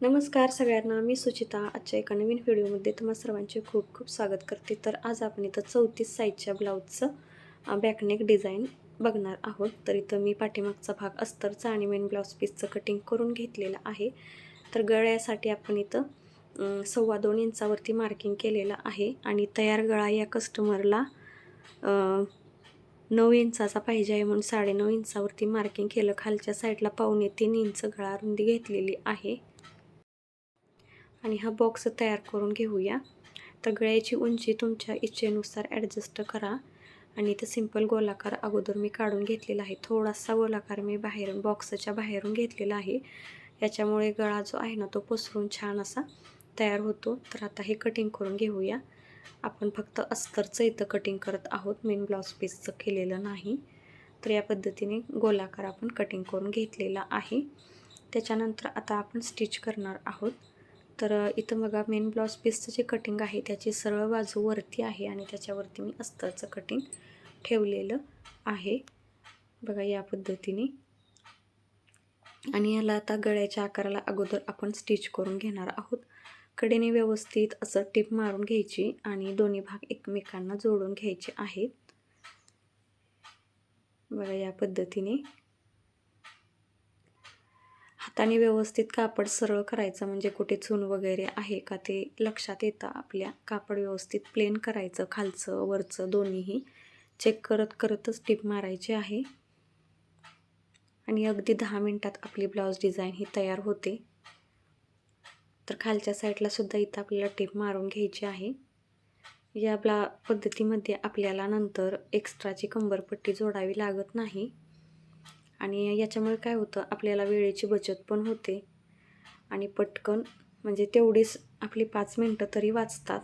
नमस्कार सगळ्यांना मी सुचिता. आजच्या एका नवीन व्हिडिओमध्ये तुम्हा सर्वांचे खूप खूप स्वागत करते. तर आज आपण इथं चौतीस साईजच्या ब्लाऊजचं बॅकनेक डिझाईन बघणार आहोत. तर इथं मी पाठीमागचा भाग अस्तरचा आणि मेन ब्लाऊज पीसचं कटिंग करून घेतलेलं आहे. तर गळ्यासाठी आपण इथं सव्वा दोन इंचावरती मार्किंग केलेलं आहे. आणि तयार गळा या कस्टमरला नऊ इंचाचा पाहिजे आहे म्हणून साडेनऊ इंचावरती मार्किंग केलं. खालच्या साईडला पावणे तीन इंच गळा रुंदी घेतलेली आहे. आणि हा बॉक्स तयार करून घेऊया. तर गळ्याची उंची तुमच्या इच्छेनुसार ॲडजस्ट करा. आणि इथं सिंपल गोलाकार अगोदर मी काढून घेतलेला आहे. थोडासा गोलाकार मी बाहेरून बॉक्सच्या बाहेरून घेतलेला आहे. याच्यामुळे गळा जो आहे ना तो पसरून छान असा तयार होतो. तर आता हे कटिंग करून घेऊया. आपण फक्त अस्तरचं इथं कटिंग करत आहोत. मेन ब्लाऊज पीसचं केलेलं नाही. तर या पद्धतीने गोलाकार आपण कटिंग करून घेतलेला आहे. त्याच्यानंतर आता आपण स्टिच करणार आहोत. तर इथं बघा मेन ब्लाऊज पीसचं जे कटिंग आहे त्याची सरळ बाजू वरती आहे आणि त्याच्यावरती मी अस्तरचं कटिंग ठेवलेलं आहे. बघा या पद्धतीने. आणि याला आता गळ्याच्या आकाराला अगोदर आपण स्टिच करून घेणार आहोत. कडेने व्यवस्थित असं टिप मारून घ्यायची आणि दोन्ही भाग एकमेकांना जोडून घ्यायचे आहेत. बघा या पद्धतीने. हाताने व्यवस्थित कापड सरळ करायचं म्हणजे कुठे चून वगैरे आहे का ते लक्षात येतं. आपल्या कापड व्यवस्थित प्लेन करायचं खालचं वरचं दोन्हीही. चेक करत करतच टिप मारायची आहे. आणि अगदी दहा मिनटात आपली ब्लाऊज डिझाईन ही तयार होते. तर खालच्या साईडला सुद्धा इथं आपल्याला टिप मारून घ्यायची आहे. या ब्ला पद्धतीमध्ये आपल्याला नंतर एक्स्ट्राची कंबरपट्टी जोडावी लागत नाही. आणि याच्यामुळे काय होतं आपल्याला वेळेची बचत पण होते. आणि पटकन म्हणजे तेवढीच आपली पाच मिनटं तरी वाचतात.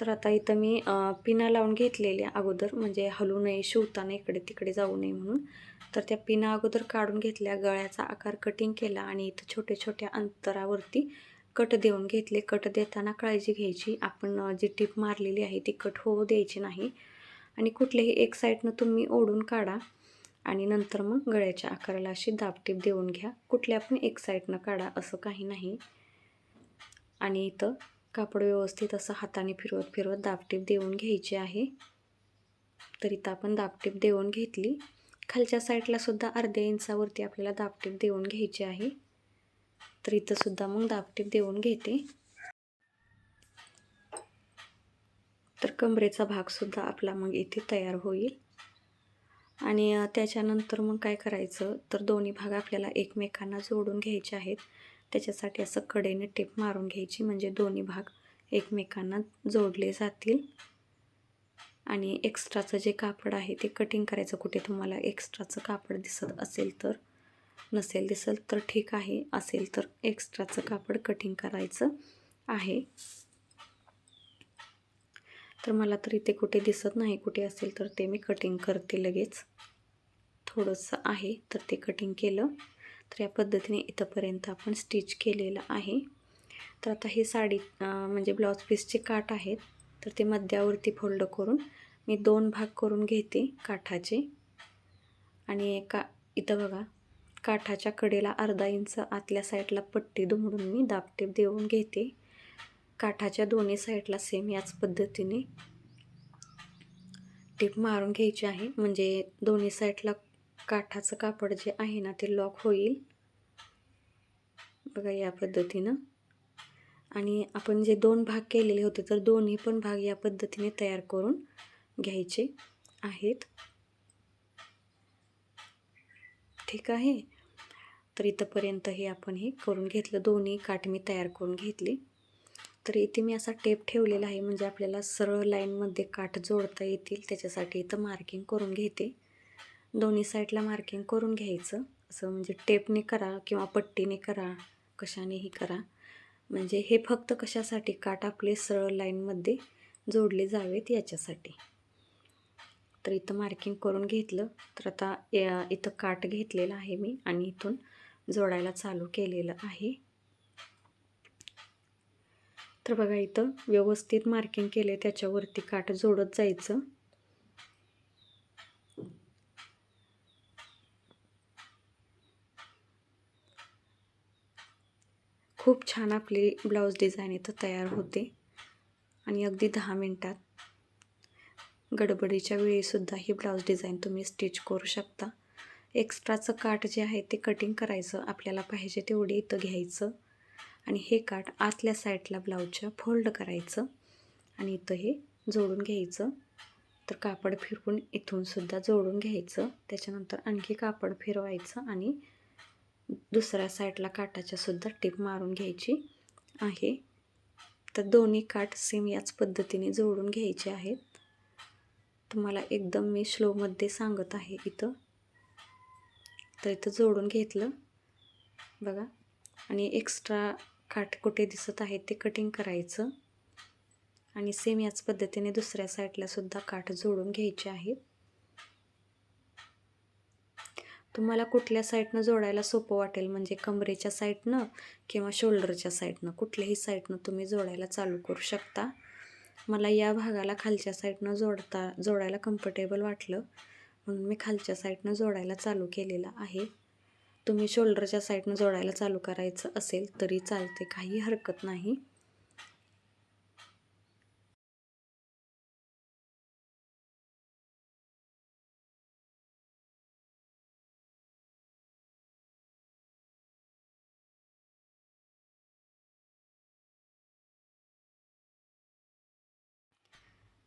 तर आता इथं मी पिना लावून घेतलेल्या अगोदर म्हणजे हलू नये शिवताना इकडे तिकडे जाऊ नये म्हणून. तर त्या पिना अगोदर काढून घेतल्या गळ्याचा आकार कटिंग केला आणि इथं छोट्या छोट्या अंतरावरती कट देऊन घेतले. कट देताना काळजी घ्यायची. आपण जी टीप मारलेली आहे ती कट होऊ द्यायची नाही. आणि कुठलेही एक साईडनं तुम्ही ओढून काढा. आणि नंतर मग गळ्याच्या आकाराला अशी दाबटीप देऊन घ्या. कुठल्या पण एक साईडनं काढा असं काही नाही. आणि इथं कापड व्यवस्थित असं हाताने फिरवत फिरवत दाबटीप देऊन घ्यायची आहे. तर इथं आपण दाबटीप देऊन घेतली. खालच्या साईडला सुद्धा अर्ध्या इंचावरती आपल्याला दाबटीप देऊन घ्यायची आहे. तर इथं सुद्धा मग दाबटीप देऊन घेते. तर कमरेचा भागसुद्धा आपला मग इथे तयार होईल. आणि त्याच्यानंतर मग काय करायचं तर दोन्ही भाग आपल्याला एकमेकांना जोडून घ्यायचे आहेत. त्याच्यासाठी असं कडेने टिप मारून घ्यायची म्हणजे दोन्ही भाग एकमेकांना जोडले जातील. आणि एक्स्ट्राचं जे कापड आहे ते कटिंग करायचं. कुठे तुम्हाला एक्स्ट्राचं कापड दिसत असेल तर नसेल दिसेल तर ठीक आहे. असेल तर एक्स्ट्राचं कापड कटिंग करायचं आहे. तर मला तर इथे कुठे दिसत नाही कुठे असेल तर ते मी कटिंग करते लगेच. थोडंसं आहे तर ते कटिंग केलं. तर या पद्धतीने इथंपर्यंत आपण स्टिच केलेलं आहे. तर आता हे साडी म्हणजे ब्लाऊज पीसचे काठ आहेत तर ते मध्यावरती फोल्ड करून मी दोन भाग करून घेते काठाचे. आणि एका इथं बघा काठाच्या कडेला अर्धा इंच आतल्या साईडला पट्टी दुमडून मी दाबटेप देऊन घेते. काठाच्या दोन्ही साईडला सेम याच पद्धतीने टिप मारून घ्यायची आहे. म्हणजे दोन्ही साईडला काठाचं कापड जे आहे ना ते लॉक होईल. बघा या पद्धतीनं. आणि आपण जे दोन भाग केलेले होते तर दोन्ही पण भाग या पद्धतीने तयार करून घ्यायचे आहेत. ठीक आहे? तर इथंपर्यंत हे आपण हे करून घेतलं. दोन्ही काठ मी तयार करून घेतली. तर इथे मी असा टेप ठेवलेला आहे. म्हणजे आपल्याला सरळ लाईनमध्ये काठ जोडता येतील. त्याच्यासाठी इथं मार्किंग करून घेते. दोन्ही साईडला मार्किंग करून घ्यायचं. असं म्हणजे टेपने करा किंवा पट्टीने करा. कशानेही करा. म्हणजे हे फक्त कशासाठी? काठ आपले सरळ लाईनमध्ये जोडले जावेत याच्यासाठी. तर इथं मार्किंग करून घेतलं. तर आता या- इथं काठ घेतलेला आहे मी. आणि इथून जोडायला चालू केलेलं आहे. तर बघा इथं व्यवस्थित मार्किंग केले त्याच्यावरती काठ जोडत जायचं. खूप छान आपली ब्लाऊज डिझाईन इथं तयार होते. आणि अगदी दहा मिनटात गडबडीच्या वेळीसुद्धा ही ब्लाऊज डिझाईन तुम्ही स्टिच करू शकता. एक्स्ट्राचं काठ जे आहे ते कटिंग करायचं आपल्याला पाहिजे तेवढे इथं घ्यायचं. आणि हे काठ आतल्या साईडला ब्लाऊजच्या फोल्ड करायचं आणि इथं हे जोडून घ्यायचं. तर कापड फिरवून इथून सुद्धा जोडून घ्यायचं. त्याच्यानंतर आणखी कापड फिरवायचं आणि दुसऱ्या साईडला काटाच्या सुद्धा टिप मारून घ्यायची आहे. तर दोन्ही काठ सेम याच पद्धतीने जोडून घ्यायचे आहेत. तुम्हाला एकदम मी स्लोमध्ये सांगत आहे इथं. तर इथं जोडून घेतलं बघा. आणि एक्स्ट्रा काठ कुठे दिसत आहे ते कटिंग करायचं. आणि सेम याच पद्धतीने दुसऱ्या साईडला सुद्धा काठ जोडून घ्यायचे आहेत. तुम्हाला कुठल्या साईडनं जोडायला सोपं वाटेल म्हणजे कमरेच्या साईडनं किंवा शोल्डरच्या साईडनं कुठल्याही साईडनं तुम्ही जोडायला चालू करू शकता. मला या भागाला खालच्या साईडनं जोडता जोडायला कम्फर्टेबल वाटलं म्हणून मी खालच्या साईडनं जोडायला चालू केलेलं आहे. तुम्ही शोल्डरच्या साईडनं जोडायला चालू करायचं असेल तरी चालते काही हरकत नाही.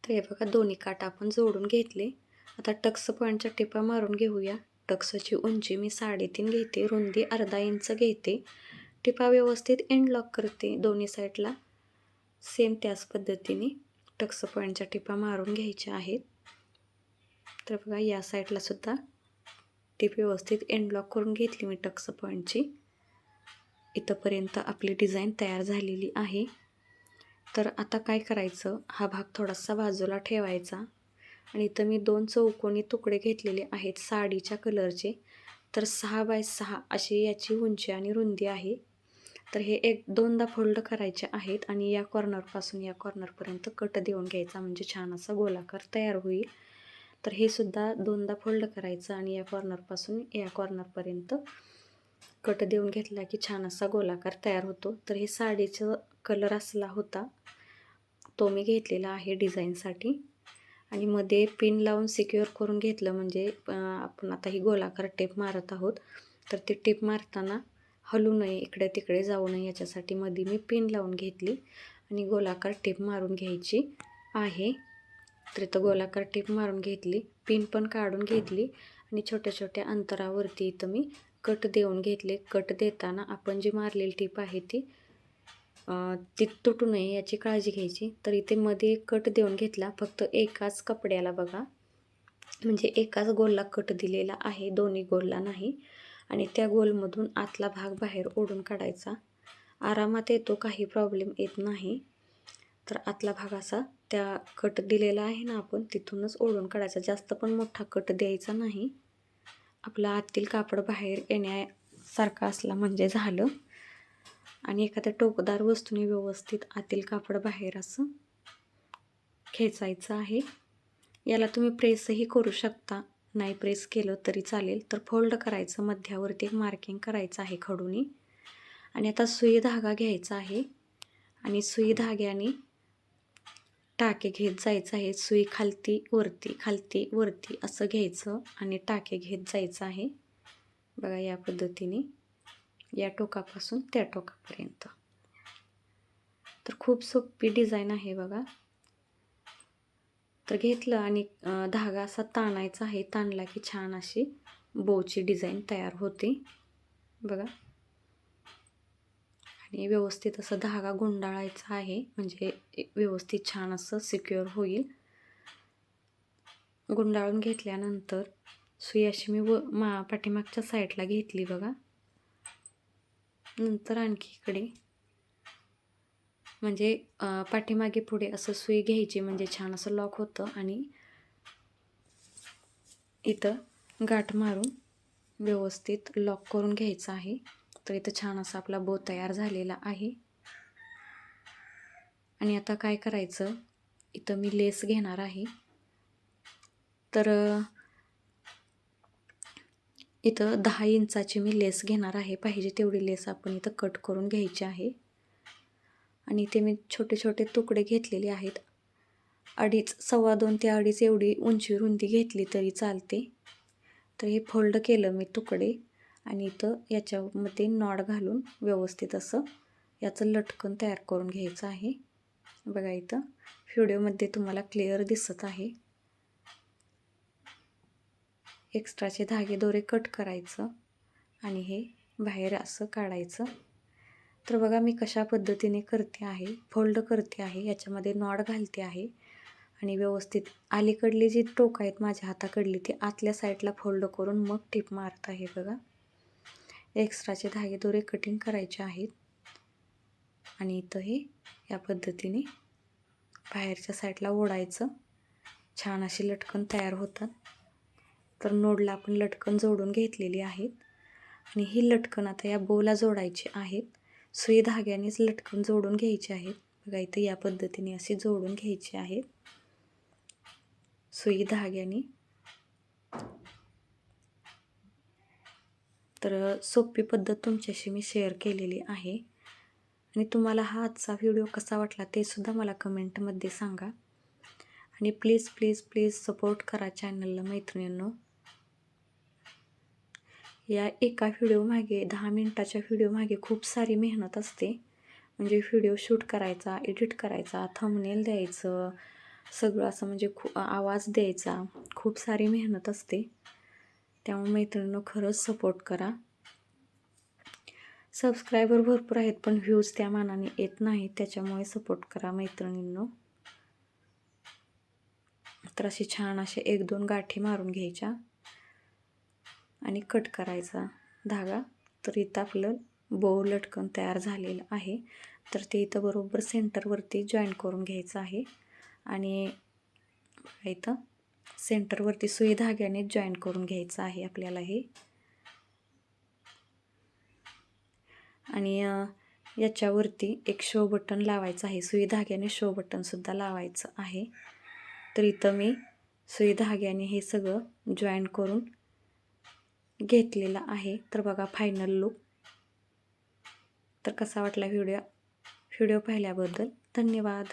तर हे बघा दोन्ही काट आपण जोडून घेतले. आता टक्स पॉईंटच्या टिपा मारून घेऊया. टक्सची उंची मी साडेतीन घेते रुंदी अर्धा इंच घेते. टिपा व्यवस्थित एंड लॉक करते दोन्ही साईडला सेम त्याच पद्धतीने टक्स पॉईंटच्या टिपा मारून घ्यायच्या आहेत. तर बघा या साईडला सुद्धा टिप व्यवस्थित एंड लॉक करून घेतली मी टक्स पॉईंटची. इथंपर्यंत आपली डिझाईन तयार झालेली आहे. तर आता काय करायचं? हा भाग थोडासा बाजूला ठेवायचा. आणि इथं मी दोन चौकोनी तुकडे घेतलेले आहेत साडीच्या कलरचे. तर सहा बाय सहा अशी याची उंची आणि रुंदी आहे. तर हे एक दोनदा फोल्ड करायचे आहेत आणि या कॉर्नरपासून या कॉर्नरपर्यंत कट देऊन घ्यायचा म्हणजे छान असा गोलाकार तयार होईल. तर हे सुद्धा दोनदा फोल्ड करायचं आणि या कॉर्नरपासून या कॉर्नरपर्यंत कट देऊन घेतला की छान असा गोलाकार तयार होतो. तर हे साडीचं कलर असला होता तो मी घेतलेला आहे डिझाईनसाठी. आणि मध्ये पिन लावून सिक्युअर करून घेतलं म्हणजे आपण आता ही गोलाकार टेप मारत आहोत. तर ती टेप मारताना हलू नये इकडे तिकडे जाऊ नये याच्यासाठी मध्ये मी पिन लावून घेतली आणि गोलाकार टेप मारून घ्यायची आहे. तर इथं गोलाकार टेप मारून घेतली पिन पण काढून घेतली आणि छोट्या छोट्या अंतरावरती इथं मी कट देऊन घेतले. कट देताना आपण जी मारलेली टीप आहे ती ती तुटू नये याची काळजी घ्यायची. तर इथे मध्ये कट देऊन घेतला. फक्त एकाच कपड्याला बघा. म्हणजे एकाच गोलला कट दिलेला आहे. दोन्ही गोलला नाही. आणि त्या गोलमधून आतला भाग बाहेर ओढून काढायचा. आरामात येतो. काही प्रॉब्लेम येत नाही. तर आतला भाग असा त्या कट दिलेला आहे ना आपण तिथूनच ओढून काढायचा. जास्त पण मोठा कट द्यायचा नाही. आपला आतील कापड बाहेर येण्यासारखा असला म्हणजे झालं. आणि एखाद्या टोकदार वस्तूने व्यवस्थित आतील कापड बाहेर असं खेचायचं आहे. याला तुम्ही प्रेसही करू शकता. नाही प्रेस केलं तरी चालेल. तर फोल्ड करायचं. मध्यावरती एक मार्किंग करायचं आहे खडूनी. आणि आता सुई धागा घ्यायचा आहे. आणि सुई धाग्याने टाके घेत जायचं आहे. सुई खालती वरती खालती वरती असं घ्यायचं आणि टाके घेत जायचं आहे. बघा या पद्धतीने. या टोकापासून त्या टोकापर्यंत. तर खूप सोपी डिझाईन आहे बघा. तर घेतलं आणि धागा असा ताणायचा आहे ताणला की छान अशी बोची डिझाईन तयार होते. बघा. आणि व्यवस्थित असं धागा गुंडाळायचा आहे म्हणजे व्यवस्थित छान असं सिक्युअर होईल. गुंडाळून घेतल्यानंतर सुई अशी मी व मा पाठीमागच्या साईडला घेतली बघा. नंतर आणखी इकडे. म्हणजे पाठीमागे पुढे असं सुई घ्यायची म्हणजे छान असं लॉक होतं आणि इथं गाठ मारून व्यवस्थित लॉक करून घ्यायचं आहे. तर इथं छान असा आपला बो तयार झालेला आहे. आणि आता काय करायचं? इथं मी लेस घेणार आहे. तर इथं दहा इंचाची मी लेस घेणार आहे. पाहिजे तेवढी लेस आपण इथं कट करून घ्यायची आहे. आणि इथे मी छोटे छोटे तुकडे घेतलेले आहेत. अडीच सव्वा दोन ते अडीच एवढी उंची रुंदी घेतली तरी चालते. तर हे फोल्ड केलं मी तुकडे आणि इथं याच्यामध्ये नॉड घालून व्यवस्थित असं याचं लटकन तयार करून घ्यायचं आहे. बघा इथं व्हिडिओमध्ये तुम्हाला क्लिअर दिसत आहे. एक्स्ट्राचे धागे दोरे कट करायचं आणि हे बाहेर असं काढायचं. तर बघा मी कशा पद्धतीने करते आहे फोल्ड करते आहे याच्यामध्ये नॉड घालते आहे आणि व्यवस्थित अलीकडली जी टोक आहेत माझ्या हाताकडली ती आतल्या साईडला फोल्ड करून मग टिप मारत आहे बघा. एक्स्ट्राचे धागे दोरे कटिंग करायचे आहेत आणि इथं हे या पद्धतीने बाहेरच्या साईडला ओढायचं. छान अशी लटकन तयार होतात. तर नोडला आपण लटकन जोडून घेतलेली आहेत. आणि ही लटकन आता या बोला जोडायची आहेत. सुई धाग्यानेच लटकन जोडून घ्यायची आहेत. बघा इथं या पद्धतीने अशी जोडून घ्यायची आहेत. सुई धाग्याने. तर सोपी पद्धत तुमच्याशी मी शेअर केलेली आहे. आणि तुम्हाला हा आजचा व्हिडिओ कसा वाटला ते सुद्धा मला कमेंटमध्ये सांगा. आणि प्लीज प्लीज प्लीज सपोर्ट करा चॅनलला मैत्रिणींनो. या एका व्हिडिओमागे दहा मिनटाच्या व्हिडिओमागे खूप सारी मेहनत असते. म्हणजे व्हिडिओ शूट करायचा एडिट करायचा थंबनेल द्यायचं सगळं असं म्हणजे खू आवाज द्यायचा. खूप सारी मेहनत असते. त्यामुळे मैत्रिणीनं खरंच सपोर्ट करा. सबस्क्रायबर भरपूर आहेत पण व्ह्यूज त्या मानाने येत नाहीत. त्याच्यामुळे सपोर्ट करा मैत्रिणींनो. तर अशी छान असे एक दोन गाठी मारून घ्यायच्या. आणि कट करायचा धागा. तर इथं आपलं बो लटकन तयार झालेलं आहे. तर ते इथं बरोबर सेंटरवरती जॉईन करून घ्यायचं आहे. आणि इथं सेंटरवरती सुई धाग्याने जॉईन करून घ्यायचं आहे आपल्याला हे. आणि याच्यावरती एक शो बटन लावायचं आहे. सुई धाग्याने शो बटनसुद्धा लावायचं आहे. तर इथं मी सुई धाग्याने हे सगळं जॉईन करून घेतलेला आहे. तर बघा फायनल लुक तर कसा वाटला व्हिडिओ? व्हिडिओ पाहिल्याबद्दल धन्यवाद.